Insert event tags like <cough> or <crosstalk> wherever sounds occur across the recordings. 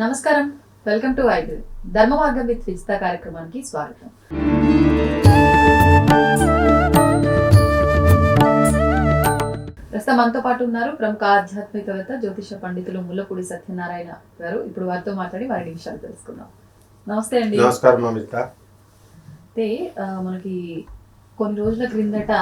నమస్కారం. Welcome to ఐడ్రిల్ ధర్మ మార్గం విత్ విజిత కార్యక్రమానికి స్వాగతం. ప్రస్తుతం మనతో పాటు ఉన్నారు ప్రముఖ ఆధ్యాత్మికవేత్త జ్యోతిష పండితులు ముల్లపూడి సత్యనారాయణ గారు. ఇప్పుడు వారితో మాట్లాడి వారి విషయాలు తెలుసుకుందాం. నమస్తే అండి. నమస్కారం అయితే మనకి కొన్ని రోజుల క్రిందట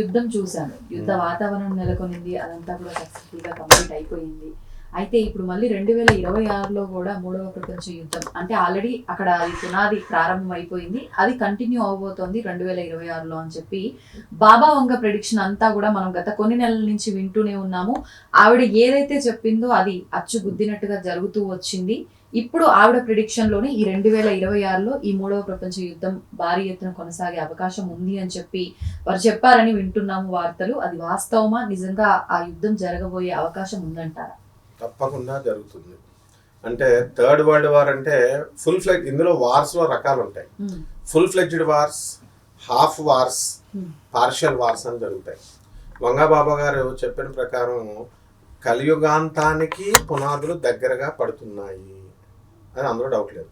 యుద్ధం చూశాను. యుద్ధ వాతావరణం నెలకొనింది. అదంతా కూడా సక్సెస్ఫుల్గా కంప్లీట్ అయిపోయింది. అయితే ఇప్పుడు మళ్ళీ రెండు వేల ఇరవై ఆరులో కూడా మూడవ ప్రపంచ యుద్ధం. అంటే ఆల్రెడీ అక్కడ ఈ పునాది ప్రారంభం అయిపోయింది అది కంటిన్యూ అవబోతోంది రెండు వేల ఇరవై ఆరులో అని చెప్పి బాబా వంగ ప్రెడిక్షన్ అంతా కూడా మనం గత కొన్ని నెలల నుంచి వింటూనే ఉన్నాము. ఆవిడ ఏదైతే చెప్పిందో అది అచ్చు గుద్దినట్టుగా జరుగుతూ వచ్చింది. ఇప్పుడు ఆవిడ ప్రిడిక్షన్లోనే ఈ రెండు వేల ఇరవై ఆరులో ఈ మూడవ ప్రపంచ యుద్ధం భారీ ఎత్తున కొనసాగే అవకాశం ఉంది అని చెప్పి వారు చెప్పారని వింటున్నాము వార్తలు. అది వాస్తవమా? నిజంగా ఆ యుద్ధం జరగబోయే అవకాశం ఉందంటారా? తప్పకుండా జరుగుతుంది. అంటే థర్డ్ వరల్డ్ వార్ అంటే ఫుల్ ఫ్లెజ్ ఇందులో వార్స్లో రకాలు ఉంటాయి ఉమ్, full fledged wars half wars um, partial wars అని జరుగుతాయి. వంగబాబా గారు చెప్పిన ప్రకారం కలియుగాంతానికి పునాదులు దగ్గరగా పడుతున్నాయి. అని అందులో డౌట్ లేదు.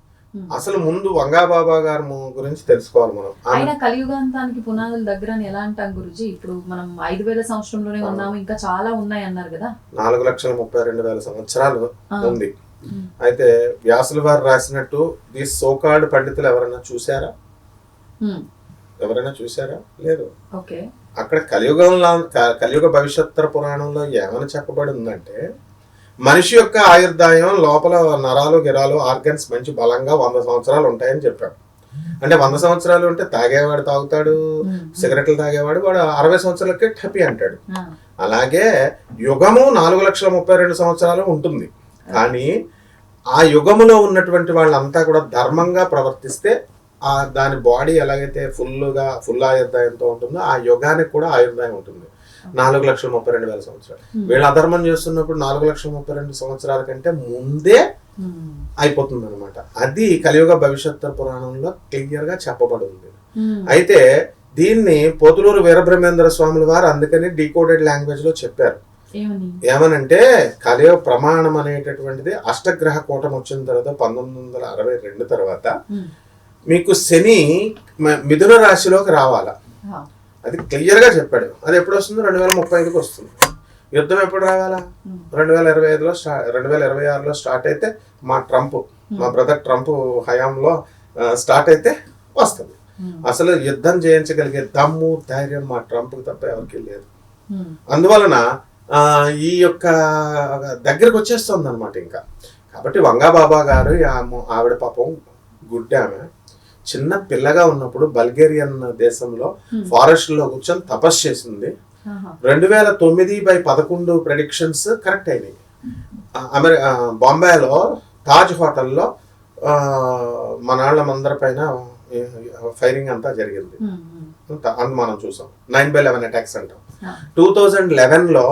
అసలు ముందు వంగాబాబా గారి గురించి తెలుసుకోవాలి మనం. ఆయన కలియుగాంతానికి పునాదుల దగ్గర అని ఎలా అంటాం గురుజీ? ఇప్పుడు మనం ఐదు వేల సంవత్సరంలోనే ఉన్నాము ఇంకా చాలా ఉన్నాయి అన్నారు కదా? నాలుగు లక్షల ముప్పై రెండు వేల సంవత్సరాలు ఉంది. ఉమ్, అయితే వ్యాసుల వారు రాసినట్టు ఈ సోకాల్డ్ పండితులు ఎవరైనా చూసారా ఉమ్, ఎవరైనా చూసారా లేదు. ఓకే. అక్కడ కలియుగంలో కలియుగ భవిష్యత్తర పురాణంలో ఏమని చెప్పబడి ఉందంటే మనిషి యొక్క ఆయుర్దాయం లోపల నరాలు గిరాలు ఆర్గన్స్ మంచి బలంగా వంద సంవత్సరాలు ఉంటాయని చెప్పాడు. అంటే వంద సంవత్సరాలు ఉంటే తాగేవాడు తాగుతాడు సిగరెట్లు తాగేవాడు వాడు అరవై సంవత్సరాలకే టపి అంటాడు. అలాగే యుగము నాలుగు లక్షల ముప్పై రెండు సంవత్సరాలు ఉంటుంది. కానీ ఆ యుగములో ఉన్నటువంటి వాళ్ళంతా కూడా ధర్మంగా ప్రవర్తిస్తే ఆ దాని బాడీ ఎలాగైతే ఫుల్గా ఫుల్ ఆయుర్దాయంతో ఉంటుందో ఆ యుగానికి కూడా ఆయుర్దాయం ఉంటుంది. నాలుగు లక్షల ముప్పై రెండు వేల సంవత్సరాలు. ఉమ్, వీళ్ళు అధర్మం చేస్తున్నప్పుడు నాలుగు లక్షల ముప్పై రెండు సంవత్సరాల కంటే ముందే ఉమ్, అయిపోతుంది అనమాట అది కలియుగ భవిష్యత్తు పురాణంలో క్లియర్గా చెప్పబడి ఉంది ఉమ్, అయితే దీన్ని పోతులూరు వీరబ్రహ్మేంద్ర స్వాముల వారు అందుకని డీకోడెడ్ లాంగ్వేజ్లో చెప్పారు. ఏమని? ఏమనంటే కలియుగ ప్రమాణం అనేటటువంటిది అష్టగ్రహ కూటమి వచ్చిన తర్వాత పంతొమ్మిది వందల అరవై రెండు తర్వాత మీకు శని మిథున రాశిలోకి రావాలా. అది క్లియర్గా చెప్పాడు. అది ఎప్పుడు వస్తుంది రెండు వేల ముప్పై ఐదుకి వస్తుంది. యుద్ధం ఎప్పుడు రావాలా? ఉమ్, రెండు వేల ఇరవై ఐదులో స్టా రెండు వేల ఇరవై ఆరులో స్టార్ట్ అయితే మా ట్రంప్ మా బ్రదర్ ట్రంప్ హయాంలో స్టార్ట్ అయితే వస్తుంది. ఉమ్, అసలు యుద్ధం చేయించగలిగే దమ్ము ధైర్యం మా ట్రంప్ తప్ప ఎవరికి లేదు. అందువలన ఈ యొక్క దగ్గరకు వచ్చేస్తుంది అనమాట ఇంకా. కాబట్టి వంగాబాబా గారు ఆవిడ పాపం గుడ్డ ఆమె చిన్న పిల్లగా ఉన్నప్పుడు బల్గేరియన్ దేశంలో Hmm. ఫారెస్ట్లో కూర్చొని తపస్సు చేసింది. రెండు వేల తొమ్మిది బై పదకొండు ప్రెడిక్షన్స్ కరెక్ట్ అయినాయి. ఆ, అమెరి ఆ, బాంబేలో తాజ్ హోటల్లో మనాళ్ళమందరి పైన ఫైరింగ్ అంతా జరిగింది. ఉమ్, ఉమ్, అంత మనం చూసాం. నైన్ బై లెవెన్ అటాక్స్ అంటాం. టూ థౌజండ్ లెవెన్లో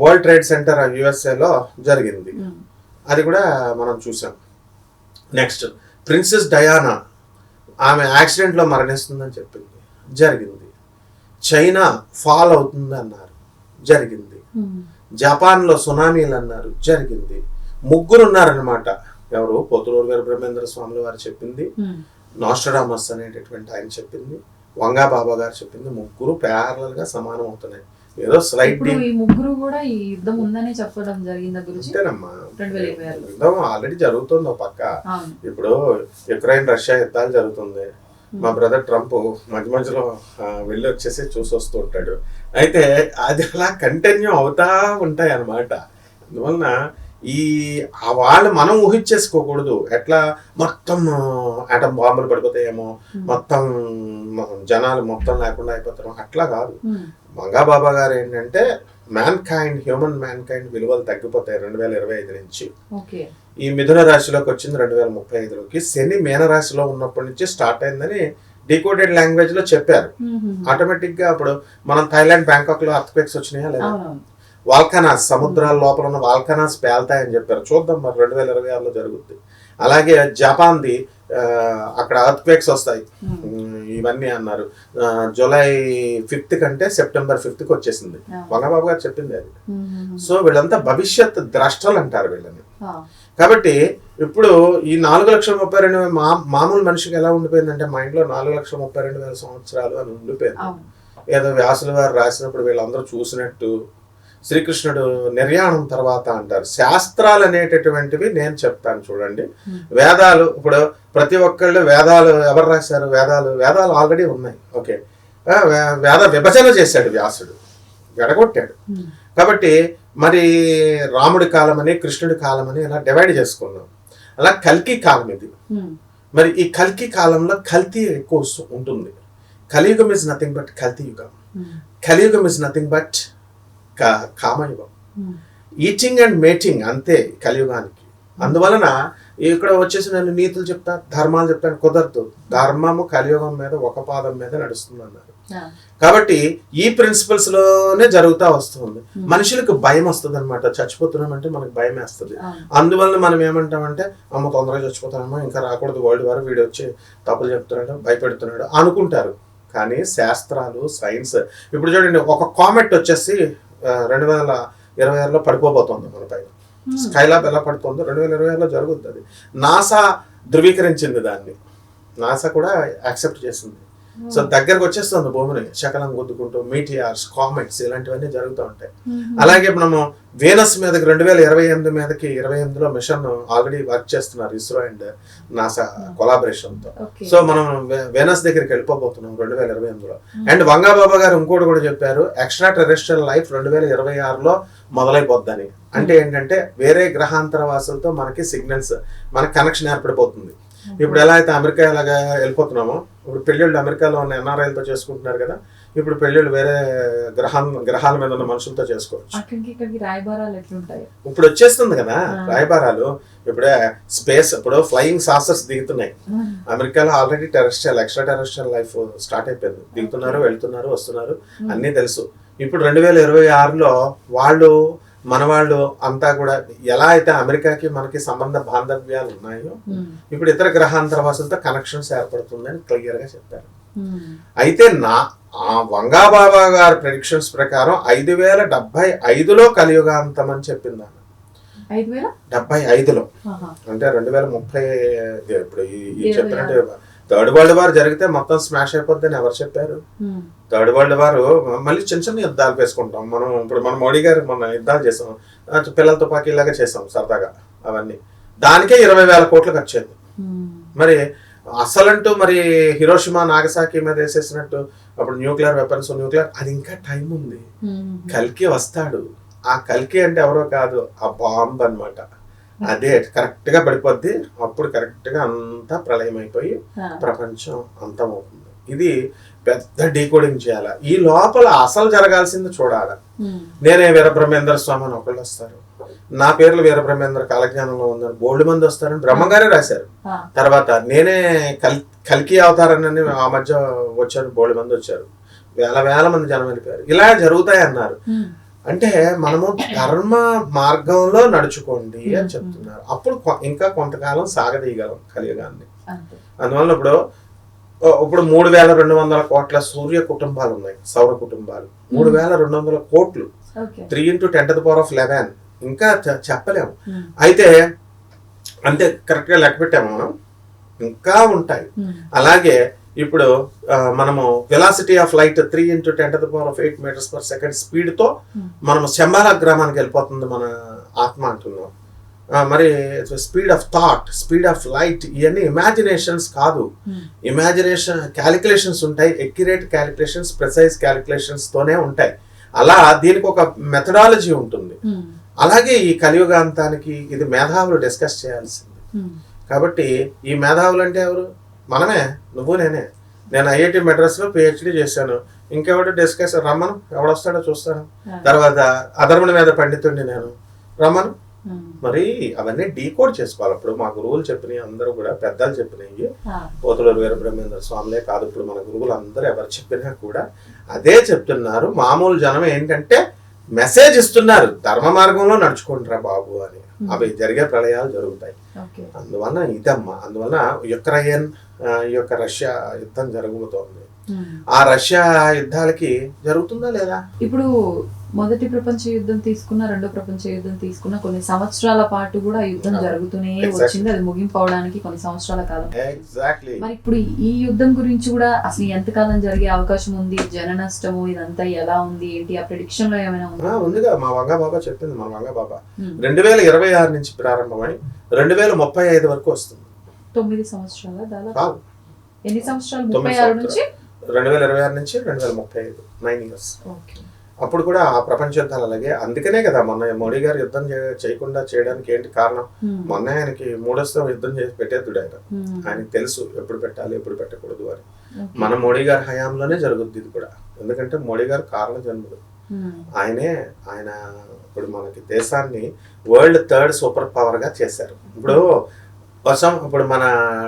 వరల్డ్ ట్రేడ్ సెంటర్ యుఎస్ఏలో జరిగింది. అది కూడా మనం చూసాం. నెక్స్ట్ ప్రిన్సెస్ డయానా ఆమె యాక్సిడెంట్లో మరణిస్తుందని చెప్పింది. జరిగింది. చైనా ఫాల్ అవుతుంది అన్నారు. జరిగింది. ఉమ్, జపాన్లో సునామీలు అన్నారు. జరిగింది. ముగ్గురు ఉన్నారనమాట ఎవరు పోతులూరు వీర బ్రహ్మేంద్ర స్వాములు వారు చెప్పింది. ఉమ్, నాస్టడామస్ అనేటటువంటి ఆయన చెప్పింది. వంగా బాబా గారు చెప్పింది. ముగ్గురు ప్యారలల్గా సమానం అవుతున్నాయి. ఏదో స్లైట్ ఈ ముగ్గురు కూడా ఈ యుద్ధం ఉందనే చెప్పడం జరిగిందా ఆరులో యుద్ధం ఆల్రెడీ జరుగుతుంది ఒక పక్క. ఇప్పుడు యుక్రెయిన్ రష్యా యుద్ధాలు జరుగుతుంది. మా బ్రదర్ ట్రంప్ మధ్య మధ్యలో వెళ్ళి వచ్చేసి చూసి వస్తూ ఉంటాడు. అయితే అది అలా కంటిన్యూ అవుతా ఉంటాయి అన్నమాట. అందువలన ఈ ఆ వాళ్ళు మనం ఊహించేసుకోకూడదు. ఎట్లా మొత్తం ఆటం బాంబులు పడిపోతాయేమో మొత్తం మ- జనాలు మొత్తం లేకుండా అయిపోతారు. అట్లా కాదు. ఉమ్, మంగాబాబా గారు ఏంటంటే mankind human mankind విలువలు తగ్గిపోతాయి రెండు వేల ఇరవై ఐదు నుంచి. ఈ మిథున రాశిలోకి వచ్చింది రెండు వేల ముప్పై ఐదులోకి. శని మీన రాశిలో ఉన్నప్పటి నుంచి స్టార్ట్ అయిందని డీకోడెడ్ లాంగ్వేజ్లో చెప్పారు. ఆటోమేటిక్గా అప్పుడు మనం థైలాండ్ బ్యాంకాక్లో అర్త్క్వేక్స్ వచ్చినాయా లేదా? వాల్కనాస్ సముద్రాల లోపల ఉన్న వాల్కనాస్ పేల్తాయని చెప్పారు. చూద్దాం మరి రెండు వేల ఇరవై ఆరులో జరుగుద్ది. అలాగే జపాన్ది అక్కడ అర్త్క్వేక్స్ వస్తాయి. ఉమ్, ఇవన్నీ అన్నారు. జూలై ఫిఫ్త్ కంటే సెప్టెంబర్ ఫిఫ్త్కి వచ్చేసింది. వంగబాబు గారు చెప్పింది అది. ఉమ్, సో వీళ్ళంతా భవిష్యత్ ద్రష్టలు అంటారు వీళ్ళని. కాబట్టి ఇప్పుడు ఈ నాలుగు లక్షల ముప్పై రెండు వేల మా మామూలు మనిషికి ఎలా ఉండిపోయిందంటే మైండ్లో నాలుగు లక్షల ముప్పై రెండు వేల సంవత్సరాలు అని ఉండిపోయింది. ఏదో వ్యాసుల వారు రాసినప్పుడు వీళ్ళందరూ చూసినట్టు శ్రీకృష్ణుడు నిర్యాణం తర్వాత అంటారు. శాస్త్రాలు అనేటటువంటివి నేను చెప్తాను చూడండి. Hmm. వేదాలు ఇప్పుడు ప్రతి ఒక్కళ్ళు వేదాలు ఎవరు రాశారు? వేదాలు వేదాలు ఆల్రెడీ ఉన్నాయి. ఓకే. వేద విభజన చేశాడు వ్యాసుడు. విడగొట్టాడు. ఉమ్. కాబట్టి మరి రాముడి కాలం అని కృష్ణుడి కాలం అని ఇలా డివైడ్ చేసుకున్నాం. అలా కల్కి కాలం ఇది. ఉమ్. మరి ఈ కల్కి కాలంలో కల్తీ ఎక్కువ ఉంటుంది. కలియుగం ఇస్ నథింగ్ బట్ కల్తీ యుగం. కలియుగం ఇస్ నథింగ్ బట్ కా- కామయుగం. ఈటింగ్ అండ్ మేటింగ్ అంతే కలియుగానికి అందువలన ఇక్కడ వచ్చేసి నేను నీతులు చెప్తా ధర్మాలు చెప్తాను కుదరదు ధర్మము కలియుగం మీద ఒక పాదం మీద నడుస్తుంది అన్నారు. కాబట్టి ఈ ప్రిన్సిపల్స్లోనే జరుగుతా వస్తుంది. మనుషులకు భయం వస్తుంది అనమాట చచ్చిపోతున్నామంటే మనకు భయం వేస్తుంది. అందువల్ల మనం ఏమంటామంటే అమ్మ తొందరగా చచ్చిపోతానమ్మా ఇంకా రాకూడదు వరల్డ్ వారు వీడు వచ్చి తప్పులు చెప్తున్నాడు భయపెడుతున్నాడు అనుకుంటారు కానీ శాస్త్రాలు సైన్స్ ఇప్పుడు చూడండి ఒక కామెట్ వచ్చేసి రెండు వేల ఇరవై ఆరులో పడిపోబోతోంది మన పైన. ఉమ్. స్కైలాబ్ ఎలా పడుతుందో రెండు వేల ఇరవై ఆరులో జరుగుతుంది. నాసా ధృవీకరించింది దాన్ని. నాసా కూడా యాక్సెప్ట్ చేసింది. సో దగ్గరకు వచ్చేస్తుంది భూమిని శకలం గుద్దుకుంటూ మీటియార్స్ కామెట్స్ ఇలాంటివన్నీ జరుగుతూ ఉంటాయి. అలాగే మనము వేనస్ మీదకి రెండు వేల ఇరవై ఎనిమిది మీదకి ఇరవై ఎనిమిదిలో మిషన్ ఆల్రెడీ వర్క్ చేస్తున్నారు ఇస్రో అండ్ నాసా కొలాబరేషన్తో ఓకే. సో మనం వేనస్ దగ్గరికి వెళ్ళిపోబోతున్నాం రెండు వేల ఇరవై ఎనిమిదిలో. అండ్ వంగాబాబా గారు ఇంకోటి కూడా చెప్పారు ఎక్స్ట్రా టెరెస్ట్రియల్ లైఫ్ రెండు వేల ఇరవై ఆరులో మొదలైపోద్దని. అంటే ఏంటంటే వేరే గ్రహాంతర వాసులతో మనకి సిగ్నల్స్ మనకి కనెక్షన్ ఏర్పడిపోతుంది. ఇప్పుడు ఎలా అయితే అమెరికా ఎలాగా వెళ్ళిపోతున్నామో ఇప్పుడు పెళ్ళిళ్ళు అమెరికాలో ఉన్న ఎన్ఆర్ఐలతో చేసుకుంటున్నారు కదా ఇప్పుడు పెళ్ళిళ్ళు వేరే గ్రహం గ్రహాల మీద ఉన్న మనుషులతో చేసుకోవచ్చు. ఇప్పుడు వచ్చేస్తుంది కదా. రాయబారాలు. ఇప్పుడే స్పేస్ ఇప్పుడు ఫ్లయింగ్ సాసర్స్ దిగుతున్నాయి. అమెరికాలో already terrestrial extraterrestrial life start అయిపోయింది. దిగుతున్నారు వెళ్తున్నారు వస్తున్నారు అన్నీ తెలుసు. ఇప్పుడు రెండు వేల ఇరవై ఆరులో వాళ్ళు మన వాళ్ళు అంతా కూడా ఎలా అయితే అమెరికాకి మనకి సంబంధ బాంధవ్యాలు ఉన్నాయో ఉమ్. ఇప్పుడు ఇతర గ్రహాంతర వాసులతో కనెక్షన్స్ ఏర్పడుతుందని క్లియర్గా చెప్పారు ఉమ్. అయితే నా ఆ వంగాబాబా గారి ప్రెడిక్షన్స్ ప్రకారం ఐదు వేల డెబ్బై ఐదులో కలియుగాంతం అని చెప్పింది ఆమె డెబ్బై ఐదులో. అంటే రెండు వేల ముప్పై ఇప్పుడు ఈ చెప్పినట్టు థర్డ్ వరల్డ్ వార్ జరిగితే మొత్తం స్మాష్ అయిపోద్దని ఎవరు చెప్పారు? ఉమ్. థర్డ్ వరల్డ్ వార్ మళ్ళీ చిన్న చిన్న యుద్ధాలు వేసుకుంటాం. మనం ఇప్పుడు మన మోడీ గారు మన యుద్ధాలు చేసాం. పిల్లల తుపాకీలాగా చేసాం సరదాగా అవన్నీ. దానికే ఇరవై వేల కోట్లు ఖర్చు అయింది. ఉమ్. మరి అసలంటూ మరి హిరోషిమా నాగసాకి మీద వేసేసినట్టు అప్పుడు న్యూక్లియర్ వెపన్స్ న్యూక్లియర్ అది ఇంకా టైం ఉంది. ఉమ్. కల్కి వస్తాడు. ఆ కల్కి అంటే ఎవరో కాదు ఆ బాంబ్ అన్నమాట. అదే కరెక్ట్గా పడిపోద్ది. అప్పుడు కరెక్ట్గా అంతా ప్రళయం అయిపోయి. ప్రపంచం అంతమవుతుంది ఇది పెద్ద డీకోడింగ్ చేయాలి? ఈ లోపల అసలు జరగాల్సింది చూడాలి. నేనే వీరబ్రహ్మేంద్ర స్వామి అని ఒకళ్ళు వస్తారు. నా పేర్లు వీరబ్రహ్మేంద్ర కాలజ్ఞానంలో ఉందని బోల్డ్ మంది వస్తారని బ్రహ్మగారే రాశారు. తర్వాత నేనే కల్ కల్కి అవతారని ఆ మధ్య వచ్చారు బోల్డ్ మంది వచ్చారు. వేల వేల మంది జనం వెళ్ళిపోయారు. ఇలా జరుగుతాయి అన్నారు. అంటే మనము ధర్మ మార్గంలో నడుచుకోండి అని చెప్తున్నారు. అప్పుడు ఇంకా కొంతకాలం సాగదీయగలం కలియుగాన్ని. అందువల్ల ఇప్పుడు ఇప్పుడు మూడు వేల రెండు వందల కోట్ల సూర్య కుటుంబాలు ఉన్నాయి సౌర కుటుంబాలు. మూడు వేల రెండు వందల కోట్లు. Three into ten to power of eleven. ఇంకా చెప్పలేము. అయితే అంతే కరెక్ట్గా లెక్క పెట్టాము మనం. ఇంకా ఉంటాయి. అలాగే ఇప్పుడు మనము velocity of light three into ten to power of eight metres per second స్పీడ్తో Hmm. మనము శంబాల గ్రామానికి వెళ్ళిపోతుంది మన ఆత్మ అంటున్నాం మరి speed of thought speed of light ఇవన్నీ ఇమాజినేషన్స్ కాదు. ఇమాజినేషన్ క్యాలిక్యులేషన్స్ ఉంటాయి ఎక్యురేట్ క్యాలిక్యులేషన్స్ ప్రిసైజ్ క్యాలిక్యులేషన్స్ తోనే ఉంటాయి అలా దీనికి ఒక మెథడాలజీ ఉంటుంది ఉమ్. అలాగే ఈ కలియుగాంతానికి ఇది మేధావులు డిస్కస్ చేయాల్సింది ఉమ్. కాబట్టి ఈ మేధావులు అంటే ఎవరు మనమే నువ్వు నేనే. నేను ఐఐటి మెడ్రాస్లో పిహెచ్డి చేశాను. ఇంకెవడు డిస్కస్ రమ్మను ఎవడొస్తాడో చూస్తాను. తర్వాత అధర్ముని మీద పండితుడిని నేను. రమ్మను. మరి అవన్నీ డీకోడ్ చేసుకోవాలి. అప్పుడు మా గురువులు చెప్పినవి అందరూ కూడా పెద్దలు చెప్పినవి. పోతులూరు వీరబ్రహ్మేంద్ర స్వామిలే కాదు ఇప్పుడు మన గురువులు అందరూ ఎవరు చెప్పినా కూడా అదే చెప్తున్నారు. మామూలు జనం ఏంటంటే మెసేజ్ ఇస్తున్నారు. ధర్మ మార్గంలో నడుచుకుంటారా బాబు అని. అవి జరిగే ప్రళయాలు జరుగుతాయి. ఓకే. అందువలన ఇదమ్మా అందువలన యుక్రెయిన్ ఈ యొక్క రష్యా యుద్ధం జరగబోతోంది ఉమ్. ఆ రష్యా యుద్ధాలకి జరుగుతుందా లేదా? ఇప్పుడు మొదటి ప్రపంచ యుద్ధం తీసుకున్న రెండో ప్రపంచ యుద్ధం తీసుకున్న కొన్ని సంవత్సరాల పాటు కూడా యుద్ధం జరుగుతూనే. వచ్చింది. అది ముగింపు అవడానికి కొన్ని సంవత్సరాల కాలం. మరి ఇప్పుడు ఈ యుద్ధం గురించి కూడా అసలు ఎంతకాలం జరిగే అవకాశం ఉంది? జన నష్టము ఇదంతా ఎలా ఉంది? ఏంటి? ఆ ప్రిడిక్షన్లో ఏమైనా ఉందా? ఉందిగా. మా వంగ బాబా చెప్పింది మన వంగ బాబా. రెండు వేల ఇరవై ఆరు నుంచి ప్రారంభమై రెండు వేల ముప్పై ఐదు వరకు వస్తుంది. తొమ్మిది సంవత్సరాల దాదాపు. ఎన్ని సంవత్సరాలు? ముప్పై ఆరు నుంచి? రెండు వేల ఇరవై ఆరు నుంచి రెండు వేల ముప్పై ఐదు. Nine years. ఓకే. అప్పుడు కూడా ఆ ప్రపంచ యుద్ధాలు అలాగే. అందుకనే కదా మొన్న మోడీ గారు యుద్ధం చేయకుండా చేయడానికి ఏంటి కారణం. మొన్న ఆయనకి మూడోస్తాం యుద్ధం చేసి పెట్టేద్దుడు ఆయన. ఆయనకి తెలుసు ఎప్పుడు పెట్టాలి ఎప్పుడు పెట్టకూడదు అని. మన మోడీ గారి హయాంలోనే జరుగుద్ది ఇది కూడా. ఎందుకంటే మోడీ గారు కారణ జన్ముడు. ఆయనే ఆయన ఇప్పుడు మనకి దేశాన్ని వరల్డ్ థర్డ్ సూపర్ పవర్గా చేశారు. ఇప్పుడు వర్షం ఇప్పుడు మన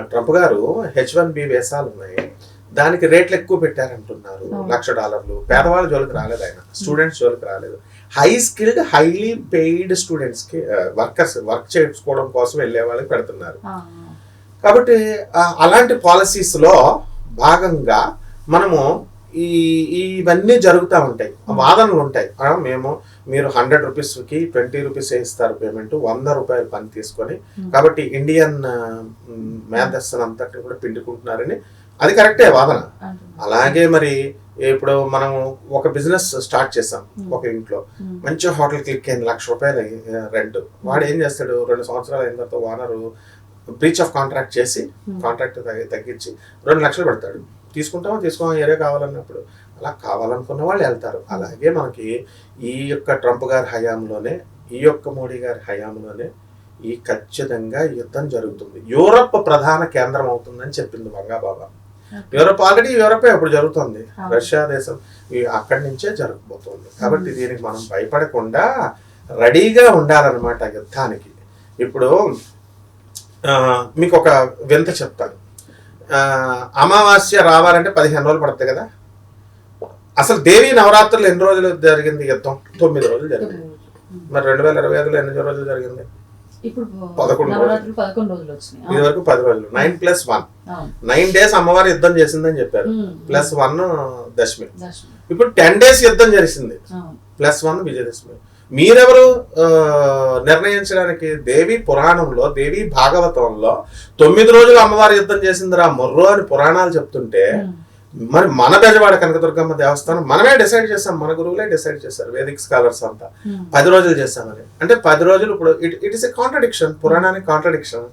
ట్రంప్ గారు హెచ్ వన్ బి వేసాలు ఉన్నాయి. దానికి రేట్లు ఎక్కువ పెట్టారంటున్నారు. లక్ష డాలర్లు. పేదవాళ్ళ జోలికి రాలేదు ఆయన. స్టూడెంట్స్ జోలికి రాలేదు. హై స్కిల్డ్ హైలీ పెయిడ్ స్టూడెంట్స్కి వర్కర్స్ వర్క్ చేసుకోవడం కోసం వెళ్ళే వాళ్ళకి పెడుతున్నారు. కాబట్టి అలాంటి పాలసీస్లో భాగంగా మనము ఈ ఇవన్నీ జరుగుతూ ఉంటాయి. వాదనలు ఉంటాయి. మేము మీరు హండ్రెడ్ రూపీస్కి ట్వంటీ రూపీస్ ఇస్తారు పేమెంట్ వంద రూపాయలు పని తీసుకొని. కాబట్టి ఇండియన్ మేధస్సును అంతటిని కూడా పిండుకుంటున్నారని అది కరెక్టే వాదన. అలాగే మరి ఇప్పుడు మనం ఒక బిజినెస్ స్టార్ట్ చేసాం. ఒక ఇంట్లో. మంచి హోటల్ క్లిక్ అయింది లక్ష రూపాయలు రెంట్ వాడు ఏం చేస్తాడు రెండు సంవత్సరాలు అయిన తర్వాత ఓనరు బ్రీచ్ ఆఫ్ కాంట్రాక్ట్ చేసి. కాంట్రాక్ట్ తగ్గించి రెండు లక్షలు పెడతాడు తీసుకుంటామా తీసుకోమా ఏరే కావాలన్నప్పుడు అలా కావాలనుకున్న వాళ్ళు వెళ్తారు అలాగే మనకి ఈ యొక్క ట్రంప్ గారి హయాంలోనే ఈ యొక్క మోడీ గారి హయాంలోనే ఈ ఖచ్చితంగా యుద్ధం జరుగుతుంది యూరప్ ప్రధాన కేంద్రం అవుతుందని చెప్పింది Vanga Baba okay. Europe already యూరపే ఇప్పుడు జరుగుతుంది. రష్యా దేశం అక్కడి నుంచే జరగబోతుంది. కాబట్టి దీనికి మనం భయపడకుండా రెడీగా ఉండాలన్నమాట యుద్ధానికి. ఇప్పుడు మీకు ఒక వింత చెప్తాను. ఆ, అమావాస్య రావాలంటే పదిహేను రోజులు పడుతుంది కదా? అసలు దేవి నవరాత్రులు ఎన్ని రోజులు జరిగింది యుద్ధం? తొమ్మిది రోజులు జరిగింది. మరి రెండు వేల ఇరవై ఐదులో ఎన్ని రోజులు జరిగింది? ఇప్పుడు పదకొండు నవరాత్రులు పదకొండు రోజులు వచ్చినాయి ఇది వరకు పది రోజులు nine plus one. Nine days అమ్మవారు యుద్ధం చేసిందని చెప్పారు. ప్లస్ వన్ దశమి. ఇప్పుడు టెన్ డేస్ యుద్ధం జరిసింది. ప్లస్ వన్ విజయదశమి మీరెవరు నిర్ణయించడానికి దేవి పురాణంలో దేవి భాగవతంలో తొమ్మిది రోజులు అమ్మవారి యుద్ధం చేసిందిరా మొర్రో అని పురాణాలు చెప్తుంటే. మరి మన బెజవాడ కనకదుర్గమ్మ దేవస్థానం మనమే డిసైడ్ చేస్తాం మన గురువులే డిసైడ్ చేశారు వేదిక్ స్కాలర్స్ అంతా ఉమ్. పది రోజులు చేస్తామని అంటే పది రోజులు ఇప్పుడు it it is a contradiction పురాణానికి contradiction.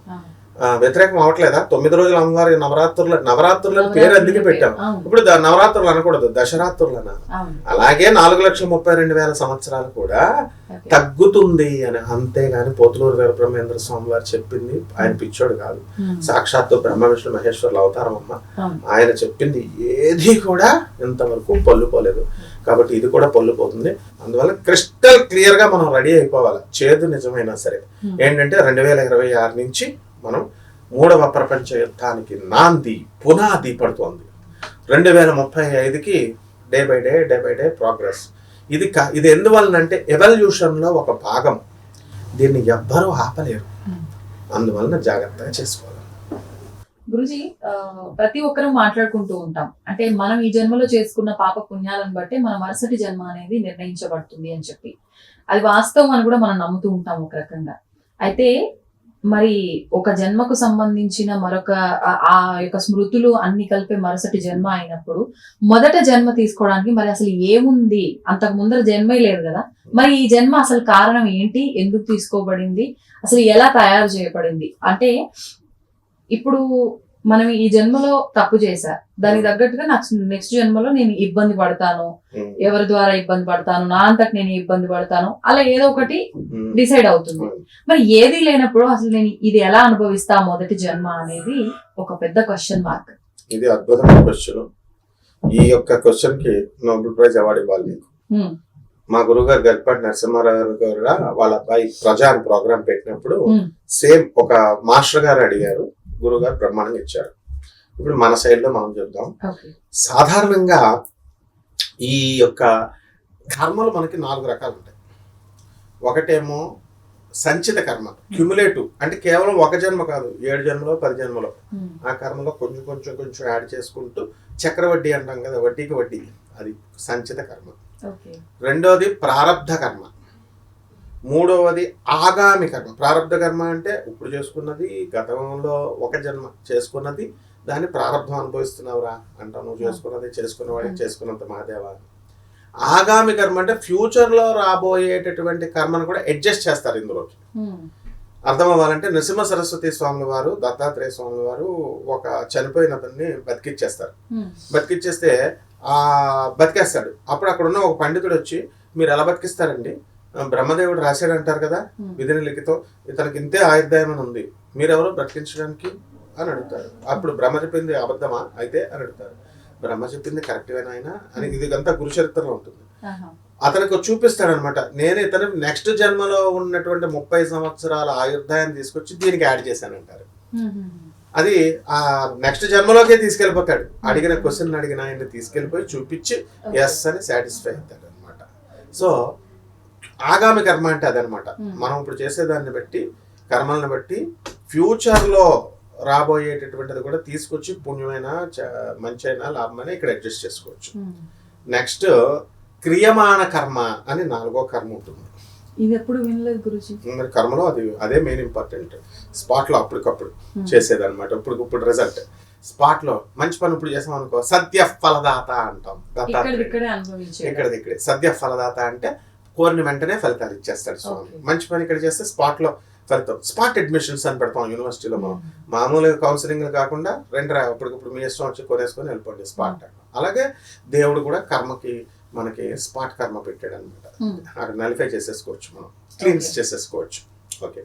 వ్యతిరేకం అవట్లేదా తొమ్మిది రోజులు అమ్మవారి నవరాత్రులు నవరాత్రులు పేరు అందుకే పెట్టాం. ఇప్పుడు నవరాత్రులు అనకూడదు దశరాత్రులు. అలాగే నాలుగు లక్షల ముప్పై రెండు వేల సంవత్సరాలు కూడా. తగ్గుతుంది అని అంతేగాని పోతులూరు వీరబ్రహ్మేంద్ర స్వామి వారు చెప్పింది ఆయన పిచ్చోడు కాదు. సాక్షాత్తు బ్రహ్మ విష్ణు మహేశ్వరుల అవతారం అమ్మ. ఆయన చెప్పింది ఏది కూడా ఇంతవరకు పొల్లుపోలేదు కాబట్టి ఇది కూడా పొల్లుపోతుంది అందువల్ల క్రిస్టల్ క్లియర్గా మనం రెడీ అయిపోవాలి చేదు నిజమైనా సరే. ఏంటంటే రెండు వేల ఇరవై ఆరు నుంచి మనం మూడవ ప్రపంచ యుద్ధానికి నాంది పునాది పడుతోంది. రెండు వేల ముప్పై ఐదుకి day by day day by day progress. ఇది కా- ఇది ఎందువలనంటే అంటే ఎవల్యూషన్లో ఒక భాగం. దీన్ని ఎవ్వరూ ఆపలేరు. అందువలన జాగ్రత్తగా చేసుకోవాలి. గురుజీ ప్రతి ఒక్కరూ మాట్లాడుకుంటూ ఉంటాం. అంటే మనం ఈ జన్మలో చేసుకున్న పాప పుణ్యాలను బట్టి మన మరుసటి జన్మ అనేది నిర్ణయించబడుతుంది అని చెప్పి. అది వాస్తవం అని కూడా మనం నమ్ముతూ ఉంటాం ఒక రకంగా. అయితే మరి ఒక జన్మకు సంబంధించిన మరొక ఆ- ఆ యొక్క స్మృతులు అన్ని కలిపే మరుసటి జన్మ అయినప్పుడు మొదట జన్మ తీసుకోవడానికి మరి అసలు ఏముంది? అంతకు ముందర జన్మే లేదు కదా. మరి ఈ జన్మ అసలు కారణం ఏంటి? ఎందుకు తీసుకోబడింది? అసలు ఎలా తయారు చేయబడింది? అంటే ఇప్పుడు మనం ఈ జన్మలో తప్పు చేశా. దానికి తగ్గట్టుగా నాకు నెక్స్ట్ జన్మలో నేను ఇబ్బంది పడతాను. Hmm. ఎవరి ద్వారా ఇబ్బంది పడతాను? నా అంతకు నేను ఇబ్బంది పడతాను? అలా ఏదో ఒకటి Hmm. డిసైడ్ అవుతుంది. Hmm. మరి ఏది లేనప్పుడు అసలు నేను ఇది ఎలా అనుభవిస్తా మొదటి జన్మ అనేది ఒక పెద్ద క్వశ్చన్ మార్క్ ఇది అద్భుతమైన క్వశ్చన్ ఈ యొక్క క్వశ్చన్కి నోబెల్ ప్రైజ్ అవార్డు ఇవ్వాలి నీకు మా గురువు గారు గరిపాటి నరసింహారావు గారు వాళ్ళ అబ్బాయి ప్రజా ప్రోగ్రామ్ పెట్టినప్పుడు Hmm. సేమ్ ఒక మాస్టర్ గారు అడిగారు గురువు గారు బ్రహ్మాండంగా ఇచ్చారు. ఇప్పుడు మన సైడ్లో మనం చెప్దాం. ఓకే. సాధారణంగా ఈ యొక్క కర్మలు మనకి నాలుగు రకాలు ఉంటాయి. ఒకటేమో సంచిత కర్మ క్యుములేటివ్ అంటే కేవలం ఒక జన్మ కాదు ఏడు జన్మలో పది జన్మలో. ఉమ్, ఆ కర్మలో కొంచెం కొంచెం కొంచెం యాడ్ చేసుకుంటూ చక్రవడ్డీ అంటాం కదా వడ్డీకి వడ్డీ. అది సంచిత కర్మ. రెండోది ప్రారబ్ధ కర్మ. మూడవది ఆగామి కర్మ. ప్రారబ్ధ కర్మ అంటే ఇప్పుడు చేసుకున్నది గతంలో ఒక జన్మ చేసుకున్నది దాన్ని ప్రారంభం అనుభవిస్తున్నావురా అంటావు. నువ్వు చేసుకున్నది చేసుకున్న వాడికి చేసుకున్నంత మహాదేవా. అని. ఆగామి కర్మ అంటే ఫ్యూచర్లో రాబోయేటటువంటి కర్మను కూడా అడ్జస్ట్ చేస్తారు ఇందులోకి అర్థం అవ్వాలంటే నరసింహ సరస్వతి స్వాముల వారు దత్తాత్రేయ స్వాముల వారు ఒక చనిపోయిన అతన్ని బతికిచ్చేస్తారు బతికిచ్చేస్తే ఆ బతికేస్తాడు. అప్పుడు అక్కడ ఉన్న ఒక పండితుడు వచ్చి మీరు ఎలా బతికిస్తారండి? బ్రహ్మదేవుడు రాశాడు అంటారు కదా విధిని లిఖితం ఇతనికి ఇంతే ఆయుర్దాయం అని ఉంది. మీరెవరు బ్రతికించడానికి అని అడుగుతారు. అప్పుడు బ్రహ్మ చెప్పింది అబద్ధమా? అయితే అని అడుగుతారు. బ్రహ్మ చెప్పింది కరెక్టేనా ఆయన అని ఇది అంతా గురుచరిత్రలో ఉంటుంది. అతనికి చూపిస్తాడనమాట. నేను ఇతను నెక్స్ట్ జన్మలో ఉన్నటువంటి ముప్పై సంవత్సరాల ఆయుర్దాయాన్ని తీసుకొచ్చి దీనికి యాడ్ చేశానంటారు. అది ఆ నెక్స్ట్ జన్మలోకే తీసుకెళ్ళిపోతాడు. అడిగిన క్వశ్చన్ అడిగిన ఆయన్ని తీసుకెళ్ళిపోయి చూపించి. ఎస్ అని సాటిస్ఫై అవుతాడు అనమాట సో ఆగామి కర్మ అంటే అదనమాట. మనం ఇప్పుడు చేసేదాన్ని బట్టి కర్మలను బట్టి ఫ్యూచర్లో రాబోయేటటువంటిది కూడా తీసుకొచ్చి పుణ్యమైన మంచైనా లాభమైనా ఇక్కడ అడ్జస్ట్ చేసుకోవచ్చు. నెక్స్ట్ క్రియమాణ కర్మ అని నాలుగో కర్మ ఉంటుంది. ఇది ఎప్పుడు వినలేదు గురుజీ? మరి కర్మలో అది అదే మెయిన్ ఇంపార్టెంట్ స్పాట్లో అప్పటికప్పుడు. చేసేదన్నమాట. ఇప్పుడు ఇప్పుడు రిజల్ట్ స్పాట్లో మంచి పని ఇప్పుడు చేసాం అనుకో సద్య ఫలదాత అంటాం. ఇక్కడే. సద్య ఫలదాత అంటే కోరిన వెంటనే ఫలితాలు ఇచ్చేస్తాడు స్వామి. మంచి పని ఇక్కడ చేస్తే స్పాట్లో ఫలితం. స్పాట్ అడ్మిషన్స్ అని పెడతాం యూనివర్సిటీలో మనం. మామూలుగా కౌన్సిలింగ్ కాకుండా రెండు రా ఇప్పటికిప్పుడు మీ ఇష్టం వచ్చి కొనేసుకొని వెళ్ళిపోండి స్పాట్ అలాగే దేవుడు కూడా కర్మకి మనకి స్పాట్ కర్మ పెట్టాడు అనమాట అక్కడ నలిఫై చేసేసుకోవచ్చు మనం. క్లీన్స్. చేసేసుకోవచ్చు. ఓకే.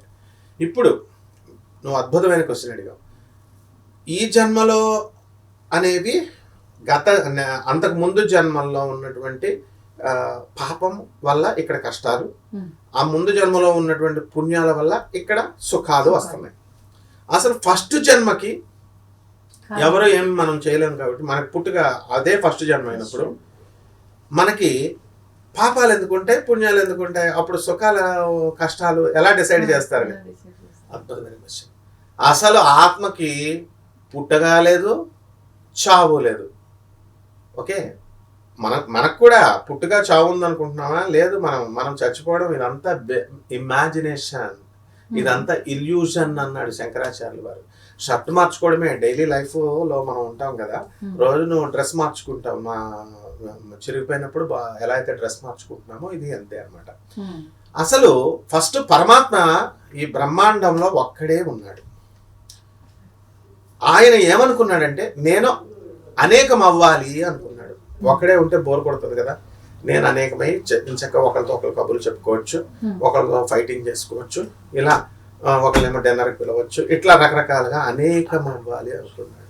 ఇప్పుడు నువ్వు అద్భుతమైన క్వశ్చన్ అడిగావు. ఈ జన్మలో అనేవి గత అంతకు ముందు జన్మల్లో ఉన్నటువంటి పాపం వల్ల ఇక్కడ కష్టాలు. ఉమ్, ఆ ముందు జన్మలో ఉన్నటువంటి పుణ్యాల వల్ల ఇక్కడ సుఖాలు వస్తున్నాయి. అసలు ఫస్ట్ జన్మకి ఎవరు ఏం మనం చేయలేము కాబట్టి మనకి పుట్టుక అదే ఫస్ట్ జన్మ అయినప్పుడు మనకి పాపాలు ఎందుకుంటాయి పుణ్యాలు ఎందుకుంటాయి అప్పుడు సుఖాలు కష్టాలు ఎలా డిసైడ్ చేస్తారని ఎలా decide చేస్తారు? అద్భుతమైన క్వశ్చన్ అసలు ఆత్మకి పుట్టగా లేదు చావు లేదు. ఓకే? మన మనకు కూడా పుట్టుగా చావు ఉంది అనుకుంటున్నామా లేదు మనం మనం చచ్చిపోవడం ఇదంతా ఇమాజినేషన్. ఇదంతా ఇల్యూషన్ అన్నాడు శంకరాచార్యులు వారు. షర్ట్ మార్చుకోవడమే డైలీ లైఫ్లో మనం ఉంటాం కదా. రోజు నువ్వు డ్రెస్ మార్చుకుంటావు. మా చిరిగిపోయినప్పుడు ఎలా అయితే డ్రెస్ మార్చుకుంటున్నామో ఇది అంతే అన్నమాట. ఉమ్, అసలు ఫస్ట్ పరమాత్మ ఈ బ్రహ్మాండంలో ఒక్కడే ఉన్నాడు. ఆయన ఏమనుకున్నాడంటే నేను అనేకం అవ్వాలి అనుకున్నాడు. ఒక్కడే ఉంటే బోర్ కొడుతుంది కదా. నేను అనేకమై చక్క ఒకరితో ఒకరు కబుర్లు చెప్పుకోవచ్చు. ఒకరితో ఫైటింగ్ చేసుకోవచ్చు ఇలా ఒకళ్ళేమో డిన్నర్కి పిలవచ్చు ఇట్లా రకరకాలుగా అనేకం అవ్వాలి అనుకున్నాడు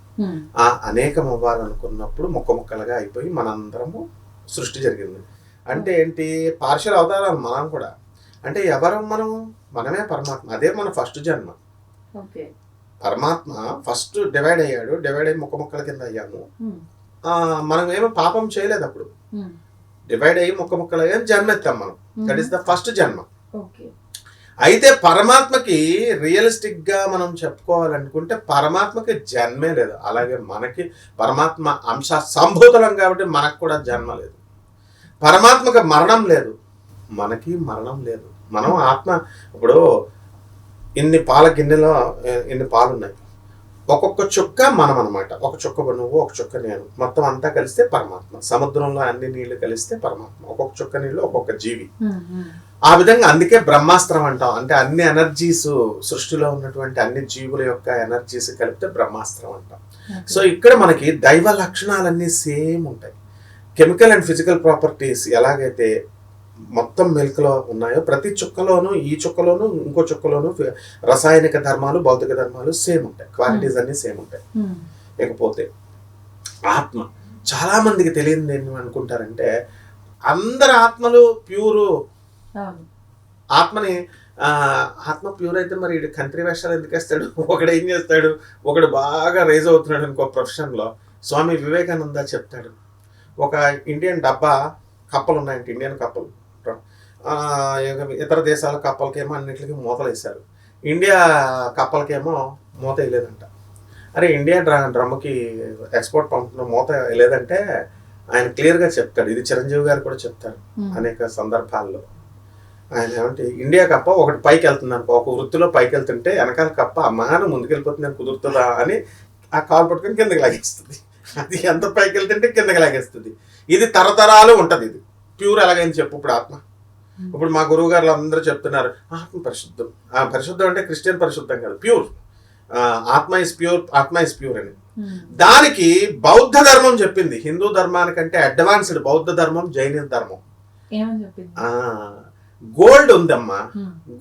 ఆ అనేకం అవ్వాలనుకున్నప్పుడు ముక్క ముక్కలుగా అయిపోయి మనందరము సృష్టి జరిగింది. అంటే ఏంటి? పార్షల్ అవతారాలు మనం కూడా. అంటే ఎవరు మనం మనమే పరమాత్మ. అదే మన ఫస్ట్ జన్మ. ఓకే. పరమాత్మ ఫస్ట్ డివైడ్ అయ్యాడు. డివైడ్ అయ్యి ముక్క ముక్కల కింద అయ్యాము. మనం ఏమో పాపం చేయలేదు అప్పుడు. డివైడ్ అయ్యి ముక్క జన్మ ఎత్తాం మనం. దట్ ఈస్ ద ఫస్ట్ జన్మ. అయితే పరమాత్మకి రియలిస్టిక్గా మనం చెప్పుకోవాలనుకుంటే పరమాత్మకి జన్మే లేదు. అలాగే మనకి పరమాత్మ అంశ సంభూతులం కాబట్టి మనకు కూడా జన్మ లేదు. పరమాత్మకి మరణం లేదు. మనకి మరణం లేదు. మనం ఆత్మ ఇప్పుడు ఇన్ని పాల గిన్నెలో ఇన్ని పాలు ఉన్నాయి ఒక్కొక్క చుక్క మనం అనమాట ఒక చుక్క నువ్వు ఒక చుక్క నేను. మొత్తం అంతా కలిస్తే పరమాత్మ. సముద్రంలో అన్ని నీళ్ళు కలిస్తే పరమాత్మ. ఒక్కొక్క చుక్క నీళ్ళు ఒక్కొక్క జీవి. ఆ విధంగా అందుకే బ్రహ్మాస్త్రం అంటాం. అంటే అన్ని ఎనర్జీస్ సృష్టిలో ఉన్నటువంటి అన్ని జీవుల యొక్క ఎనర్జీస్ కలిపితే బ్రహ్మాస్త్రం అంటాం. సో ఇక్కడ మనకి దైవ లక్షణాలన్నీ సేమ్ ఉంటాయి. కెమికల్ అండ్ ఫిజికల్ ప్రాపర్టీస్ ఎలాగైతే మొత్తం మిల్క్లో ఉన్నాయో ప్రతి చుక్కలోనూ ఈ చుక్కలోనూ ఇంకో చుక్కలోనూ రసాయనిక ధర్మాలు భౌతిక ధర్మాలు సేమ్ ఉంటాయి. క్వాలిటీస్ అన్ని సేమ్ ఉంటాయి. ఇకపోతే ఆత్మ. చాలా మందికి తెలియదు ఏమి అనుకుంటారంటే అందరి ఆత్మలు ప్యూరు. ఆత్మని ఆత్మ ప్యూర్ అయితే మరి కంట్రీ వేషాలు ఎందుకు వేస్తాడు? <laughs> ఒకడు ఏం చేస్తాడు? ఒకడు బాగా రైజ్ అవుతున్నాడు ఇంకో ప్రొఫెషన్లో. స్వామి వివేకానంద చెప్తాడు. ఒక ఇండియన్ డబ్బా కప్పలు ఉన్నాయంట ఇండియన్ కప్పలు. ఇతర దేశాల కప్పలకేమో అన్నిటికీ మూతలు వేశారు ఇండియా కప్పలకేమో మూత వేయలేదంట అరే ఇండియా డ్ర డ్రమ్కి ఎక్స్పోర్ట్ పంపుతున్న మూత వేయలేదంటే ఆయన క్లియర్గా చెప్తాడు. ఇది చిరంజీవి గారు కూడా చెప్తారు. అనేక సందర్భాల్లో. ఆయన ఏమంటే ఇండియా కప్ప ఒకటి పైకి వెళ్తుంది అనుకో ఒక వృత్తిలో పైకి వెళ్తుంటే వెనకాల కప్ప అమ్మాను ముందుకెళ్ళిపోతుంది కుదురుతుందా అని ఆ కాలు పట్టుకొని కిందకి లాగేస్తుంది. అది ఎంత పైకి వెళ్తుంటే కిందకి లాగేస్తుంది. ఇది తరతరాలు ఉంటది ఇది. ప్యూర్ ఎలాగైంది చెప్పు ఇప్పుడు ఆత్మ. ఇప్పుడు మా గురువు గారు అందరూ చెప్తున్నారు ఆత్మ పరిశుద్ధం. ఆ పరిశుద్ధం అంటే క్రిస్టియన్ పరిశుద్ధం కాదు ప్యూర్. ఆత్మ ఇస్ ప్యూర్ ఆత్మ ఇస్ ప్యూర్ అని. దానికి బౌద్ధ ధర్మం చెప్పింది. హిందూ ధర్మానికంటే అడ్వాన్స్డ్ బౌద్ధ ధర్మం జైన ధర్మం. గోల్డ్ ఉందమ్మా.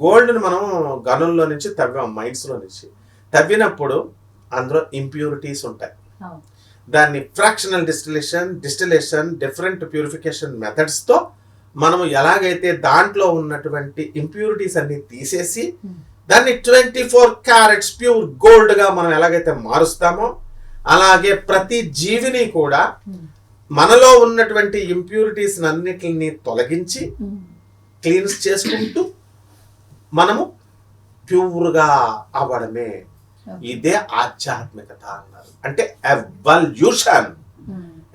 గోల్డ్ని మనం గనుల్లో నుంచి తవ్వాం మైన్స్లో నుంచి. తవ్వినప్పుడు అందులో ఇంప్యూరిటీస్ ఉంటాయి. దాన్ని fractional distillation distillation different purification మెథడ్స్తో మనము ఎలాగైతే దాంట్లో ఉన్నటువంటి ఇంప్యూరిటీస్ అన్ని తీసేసి ఉమ్. దాన్ని ట్వంటీ ఫోర్ క్యారెట్స్ ప్యూర్ గోల్డ్గా మనం ఎలాగైతే మారుస్తామో అలాగే ప్రతి జీవిని కూడా ఉమ్. మనలో ఉన్నటువంటి ఇంప్యూరిటీస్ అన్నిటిని తొలగించి. క్లీన్స్ చేసుకుంటూ మనము ప్యూర్గా అవ్వడమే ఇదే ఆధ్యాత్మికత అన్నారు అంటే ఎవల్యూషన్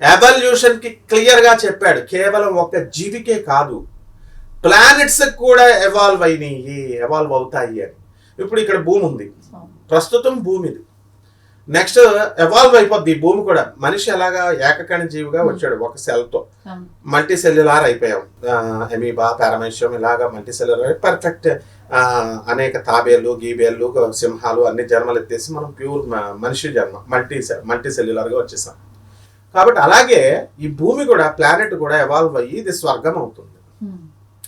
ఎవల్యూషన్కి క్లియర్గా చెప్పాడు. కేవలం ఒక జీవికే కాదు. ప్లానెట్స్ కూడా ఎవాల్వ్ అయినాయి ఎవాల్వ్ అవుతాయి అని. ఇప్పుడు ఇక్కడ భూమి ఉంది. ప్రస్తుతం భూమి ఇది. నెక్స్ట్ ఎవాల్వ్ అయిపోద్ది భూమి కూడా. మనిషి ఎలాగా ఏకకణ జీవిగా వచ్చాడు ఒక సెల్తో. అవును. మల్టీ సెల్యులార్ అయిపోయాం ఎమీబా పారమేశ్యం ఇలాగా మల్టీ సెల్యులార్ పర్ఫెక్ట్ అనేక తాబేలు గీబేళ్ళు సింహాలు అన్ని జన్మలు ఎత్తేసి మనం ప్యూర్ మనిషి జన్మ మల్టీ మల్టీ సెల్యులార్గా వచ్చేసాం. కాబట్టి అలాగే ఈ భూమి కూడా ప్లానెట్ కూడా ఎవాల్వ్ అయ్యి ఇది స్వర్గం అవుతుంది. ఉమ్.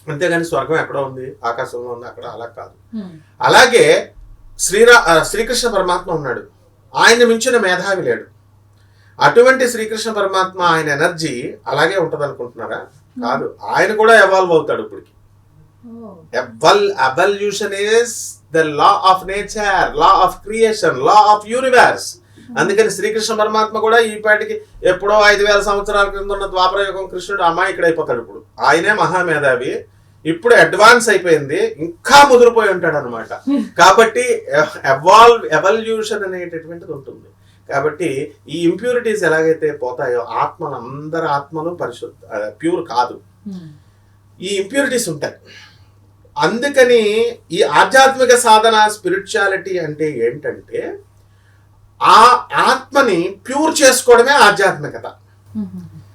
అంతేగాని స్వర్గం ఎక్కడో ఉంది ఆకాశంలో ఉంది అక్కడ అలా కాదు. ఉమ్. అలాగే శ్రీరా శ్రీకృష్ణ పరమాత్మ ఉన్నాడు. ఆయన మించిన మేధావి లేడు. అటువంటి శ్రీకృష్ణ పరమాత్మ ఆయన ఎనర్జీ అలాగే ఉంటది అనుకుంటున్నారా కాదు. ఆయన కూడా ఎవాల్వ్ అవుతాడు ఇప్పటికి. Evolution is the law of nature law of creation law of universe అందుకని శ్రీకృష్ణ పరమాత్మ కూడా ఈ పాటికి ఎప్పుడో ఐదు వేల సంవత్సరాల క్రింద ఉన్న ద్వాపర యుగం కృష్ణుడు అమాయకుడు అయిపోతాడు ఇప్పుడు. ఆయనే మహామేధావి. ఇప్పుడు అడ్వాన్స్ అయిపోయింది. ఇంకా ముదిరిపోయి ఉంటాడు అనమాట కాబట్టి ఎవాల్వ్ ఎవల్యూషన్ అనేటటువంటిది ఉంటుంది. కాబట్టి ఈ ఇంప్యూరిటీస్ ఎలాగైతే పోతాయో ఆత్మలు అందరి ఆత్మలు పరిశుద్ధ ప్యూర్ కాదు. ఈ ఇంప్యూరిటీస్ ఉంటాయి. అందుకని ఈ ఆధ్యాత్మిక సాధన స్పిరిచువాలిటీ అంటే ఏంటంటే ఆ ఆత్మని ప్యూర్ చేసుకోవడమే ఆధ్యాత్మికత.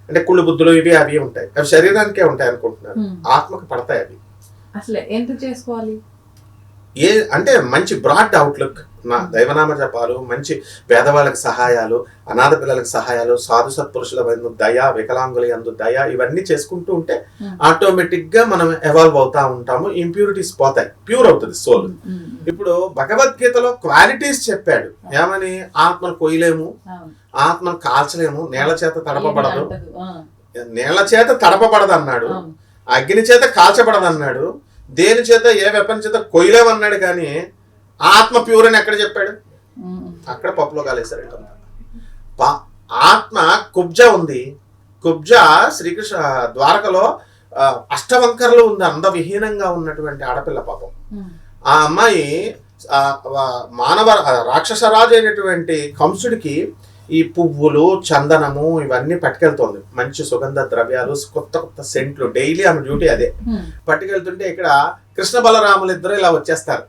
అంటే కుళ్ళు బుద్ధులు ఇవి అవి ఉంటాయి. అవి శరీరానికే ఉంటాయి అనుకుంటున్నారు. ఉమ్. ఆత్మకు పడతాయి అవి. అసలు ఎందుకు చేసుకోవాలి? ఏ అంటే మంచి బ్రాడ్ అవుట్లుక్ నా దైవనామ జపాలు మంచి పేదవాళ్ళకి సహాయాలు అనాథ పిల్లలకు సహాయాలు సాధు సత్పురుషుల యందు దయ వికలాంగుల యందు దయ ఇవన్నీ చేసుకుంటూ ఉంటే Hmm. ఆటోమేటిక్గా మనం ఎవాల్వ్ అవుతా ఉంటాము ఇంప్యూరిటీస్ పోతాయి ప్యూర్ అవుతుంది సోల్. ఇప్పుడు భగవద్గీతలో క్వాలిటీస్ చెప్పాడు ఏమని ఆత్మను కొయ్యలేము. ఆత్మను కాల్చలేము నేల చేత తడపబడదు. నేల చేత తడపబడదు అన్నాడు. అగ్ని చేత కాల్చబడదు అన్నాడు దేని చేత ఏ వెపన్ చేత కొయ్యలేమన్నాడు కానీ ఆత్మ ప్యూర్ అని ఎక్కడ చెప్పాడు. అక్కడ పప్పులో కాలేశారు వీళ్ళంతా. పా- ఆత్మ కుబ్జ ఉంది కుబ్జ శ్రీకృష్ణ ద్వారకలో అష్టవంకరలు ఉంది అందవిహీనంగా ఉన్నటువంటి ఆడపిల్ల పాపం. ఆ అమ్మాయి మానవ రాక్షసరాజు అయినటువంటి కంసుడికి ఈ పువ్వులు చందనము ఇవన్నీ పట్టుకెళ్తోంది మంచి సుగంధ ద్రవ్యాలు కొత్త కొత్త సెంట్లు డైలీ ఆమె డ్యూటీ అదే. పట్టుకెళ్తుంటే ఇక్కడ కృష్ణ బలరాములు ఇద్దరు ఇలా వచ్చేస్తారు.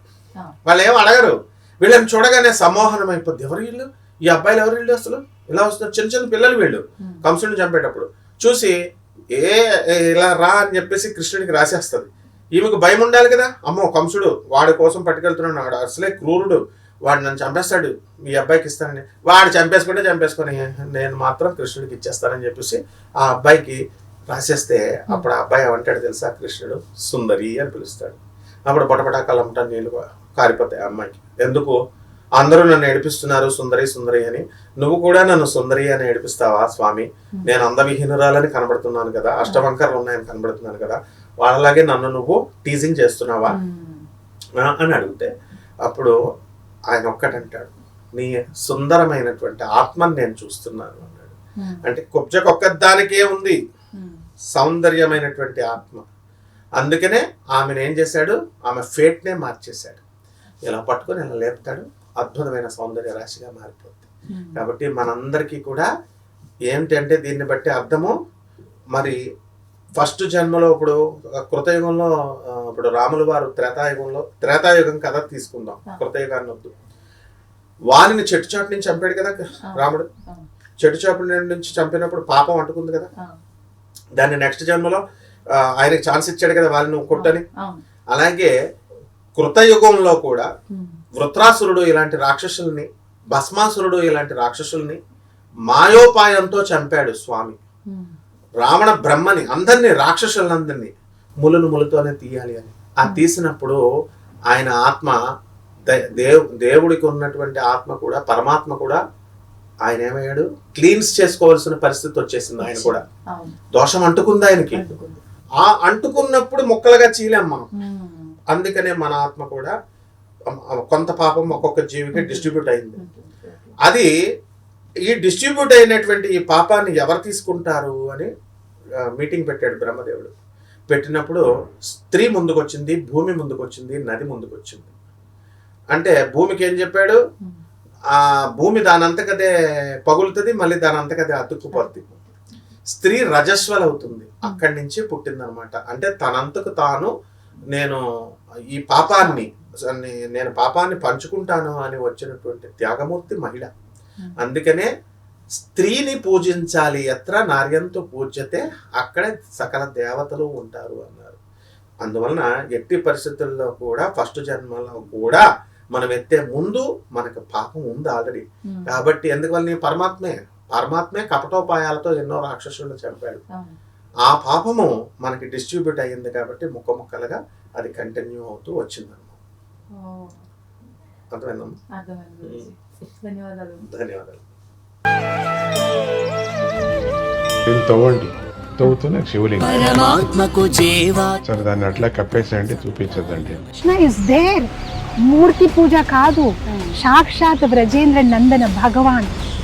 వాళ్ళు ఏం అడగరు. వీళ్ళని చూడగానే సమ్మోహనం అయిపోద్ది. ఎవరు వీళ్ళు? ఈ అబ్బాయిలు ఎవరు వీళ్ళు అసలు? ఇలా వస్తున్నారు? చిన్న చిన్న పిల్లలు వీళ్ళు. కంసుడిని చంపేటప్పుడు. చూసి ఏ ఇలా రా అని చెప్పేసి కృష్ణుడికి రాసేస్తుంది. ఈమెకు భయం ఉండాలి కదా? అమ్మో కంసుడు వాడి కోసం పట్టుకెళ్తున్నాడు. వాడు అసలే క్రూరుడు. వాడు నన్ను చంపేస్తాడు. మీ అబ్బాయికి ఇస్తానని. వాడు చంపేసుకుంటే చంపేసుకొని నేను మాత్రం కృష్ణుడికి ఇచ్చేస్తానని చెప్పేసి ఆ అబ్బాయికి రాసేస్తే అప్పుడు ఆ అబ్బాయి ఏమంటాడు తెలుసా? కృష్ణుడు సుందరి అని పిలుస్తాడు. అప్పుడు బొటబటా కలమట నీళ్ళు కారిపోతాయి అమ్మాయికి. ఎందుకు? అందరూ నన్ను ఏడిపిస్తున్నారు సుందరి సుందరి అని. నువ్వు కూడా నన్ను సుందరి అని ఏడిపిస్తావా స్వామి? నేను అందవిహీనురాలని కనబడుతున్నాను కదా. అష్టవంకర్లు ఉన్నాయని కనబడుతున్నాను కదా. వాళ్ళలాగే నన్ను నువ్వు టీజింగ్ చేస్తున్నావా? అని అడిగితే అప్పుడు ఆయన ఒక్కటంటాడు నీ సుందరమైనటువంటి ఆత్మని నేను చూస్తున్నాను అన్నాడు. అంటే కుబ్జకొక్క దానికే ఉంది. సౌందర్యమైనటువంటి ఆత్మ. అందుకనే ఆమెను ఏం చేశాడు? ఆమె ఫేట్నే మార్చేశాడు. ఇలా పట్టుకొని ఇలా లేపుతాడు? అద్భుతమైన సౌందర్య రాశిగా మారిపోతుంది. కాబట్టి మనందరికీ కూడా ఏమిటంటే దీన్ని బట్టి అర్థము మరి ఫస్ట్ జన్మలో ఇప్పుడు కృతయుగంలో ఇప్పుడు రాముల వారు త్రేతాయుగంలో త్రేతాయుగం కథ తీసుకుందాం. కృతయుగాన్ని వద్దు. వారిని చెట్టు చాటు నుంచి చంపాడు కదా రాముడు. చెట్టు చాటు నుంచి చంపినప్పుడు పాపం అంటుకుంది కదా. దాన్ని నెక్స్ట్ జన్మలో ఆయనకి ఛాన్స్ ఇచ్చాడు కదా వాళ్ళని నువ్వు కొట్టని. అలాగే కృతయుగంలో కూడా. వృత్రాసురుడు ఇలాంటి రాక్షసుల్ని భస్మాసురుడు ఇలాంటి రాక్షసుల్ని మాయోపాయంతో చంపాడు స్వామి. రావణ బ్రహ్మని అందరినీ రాక్షసులందరినీ ములును ములుతోనే తీయాలి అని. ఆ తీసినప్పుడు ఆయన ఆత్మ దే- దేవ్ దేవుడికి ఉన్నటువంటి ఆత్మ కూడా పరమాత్మ కూడా ఆయన ఏమయ్యాడు? క్లీన్స్ చేసుకోవాల్సిన పరిస్థితి వచ్చేసింది ఆయన కూడా. దోషం అంటుకుంది ఆయనకి. ఆ అంటుకున్నప్పుడు ముక్కలుగా చీలాం మనం. అందుకనే మన ఆత్మ కూడా కొంత పాపం ఒక్కొక్క జీవికి డిస్ట్రిబ్యూట్ అయింది. అది ఈ డిస్ట్రిబ్యూట్ అయినటువంటి ఈ పాపాన్ని ఎవరు తీసుకుంటారు అని మీటింగ్ పెట్టాడు బ్రహ్మదేవుడు. పెట్టినప్పుడు స్త్రీ ముందుకు వచ్చింది భూమి ముందుకు వచ్చింది నది ముందుకు వచ్చింది అంటే భూమికి ఏం చెప్పాడు. ఆ భూమి దానంతకదే పగులుతుంది మళ్ళీ దానంతకదే అతుక్కుపోద్ది. స్త్రీ రజస్వల్ అవుతుంది అక్కడి నుంచి పుట్టిందనమాట. అంటే తనంతకు తాను నేను ఈ పాపాన్ని నేను పాపాన్ని పంచుకుంటాను అని వచ్చినటువంటి త్యాగమూర్తి మహిళ. అందుకనే స్త్రీని పూజించాలి ఎత్ర నార్యంతో పూజ్యతే అక్కడే సకల దేవతలు ఉంటారు అన్నారు అందువలన ఎట్టి పరిస్థితుల్లో కూడా ఫస్ట్ జన్మలో కూడా మనం ఎత్తే ముందు మనకు పాపం ఉంది ఆల్రెడీ. కాబట్టి ఎందువల్ల పరమాత్మే పరమాత్మే కపటోపాయాలతో ఎన్నో రాక్షసులను చంపాడు. ఆ పాపము మనకి డిస్ట్రిబ్యూట్ అయ్యింది కాబట్టి ముక్క ముక్కలుగా అది కంటిన్యూ అవుతూ వచ్చిందన్నమాట అర్థమైందమ్మా. ధన్యవాదాలు. ధన్యవాదాలు. దీన్ని తవ్వండి. తవ్వుతూనే శివలింగం. సరే దాన్ని అట్లా కప్పేసేయండి చూపించదండి కృష్ణ ఇస్ దేర్ మూర్తి పూజ కాదు. సాక్షాత్ బ్రజేంద్ర నందన భగవాన్.